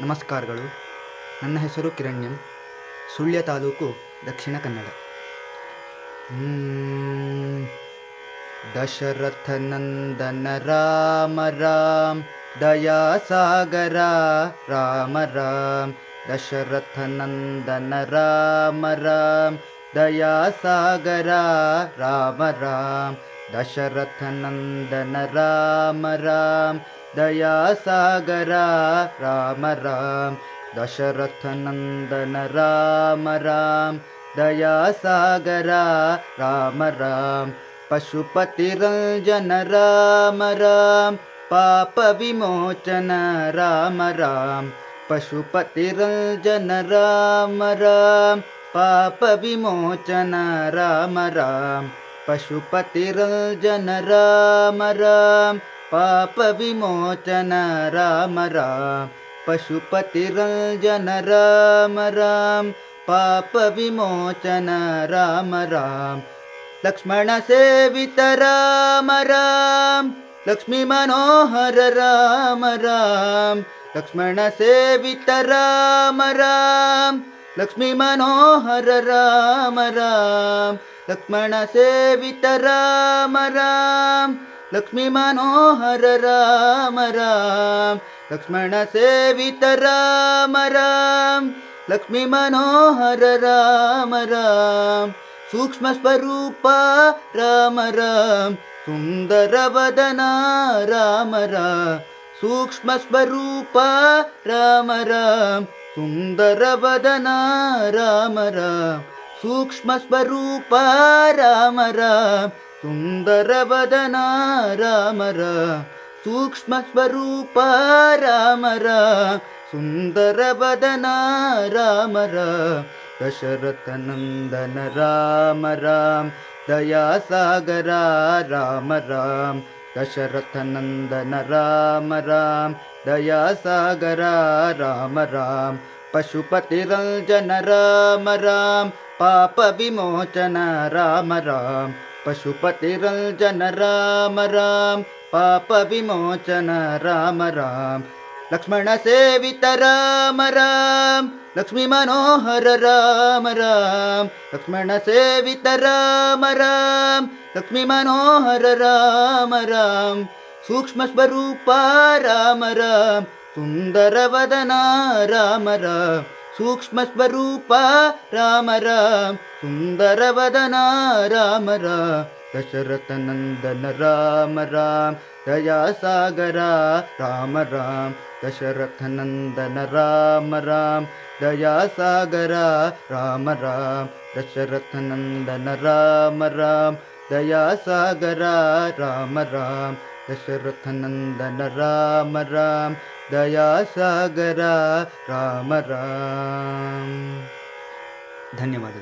ನಮಸ್ಕಾರಗಳು. ನನ್ನ ಹೆಸರು ಕಿರಣ್ಯಂ ಸುಳ್ಯ ತಾಲೂಕು ದಕ್ಷಿಣ ಕನ್ನಡ. ದಶರಥ ನಂದನ ರಾಮ ರಾಮ್ ದಯಾ ಸಾಗರ ರಾಮ ರಾಮ್, ದಶರಥ ನಂದನ ರಾಮ ರಾಮ್ दयासागरा राम राम। दशरथनन्दन राम राम। दयासागरा राम राम। दशरथनन्दन राम राम। दयासागरा राम राम। पशुपतिरञ्जन राम राम। पापविमोचन राम राम। पशुपतिर्जन राम राम। पापविमोचन राम राम। पशुपतिरञ्जन राम राम। पापविमोचन राम राम। पशुपतिरञ्जन राम राम। पापविमोचन राम राम। लक्ष्मणसेवित राम राम। लक्ष्मीमनोहर राम राम। लक्ष्मणसेवित राम राम। लक्ष्मीमनोहर राम राम लक्ष्मणसेवित राम राम लक्ष्मीमनोहर राम राम लक्ष्मणसेवित राम राम लक्ष्मीमनोहर राम राम सूक्ष्मस्वरूपा राम राम सुन्दरवदना राम राम सूक्ष्मस्वरूपा राम राम सुन्दरवदना राम राम सूक्ष्मस्वरूपा राम राम सुन्दरवदना राम राम सूक्ष्मस्वरूपा राम राम सुन्दरवदना राम राम दशरथनन्दन राम राम दयासागर राम राम दशरथनन्दन राम राम दयासागरा राम राम पशुपतिरञ्जन राम राम पापविमोचन राम राम पशुपतिरञ्जन राम राम पापविमोचन राम राम। लक्ष्मणसेवित राम राम लक्ष्मीमनोहर राम राम। लक्ष्मणसेवित राम राम लक्ष्मीमनोहर राम राम। सूक्ष्मस्वरूपा राम राम सुन्दरवदना राम राम। सूक्ष्मस्वरूपा राम राम सुन्दरवदना राम राम। दशरथ नंदन राम राम दया सागरा राम राम दशरथ नंदन राम राम दया सागरा राम राम दशरथ नंदन राम राम दया सागरा राम राम दशरथ नंदन राम राम दया सागरा राम राम धन्यवाद।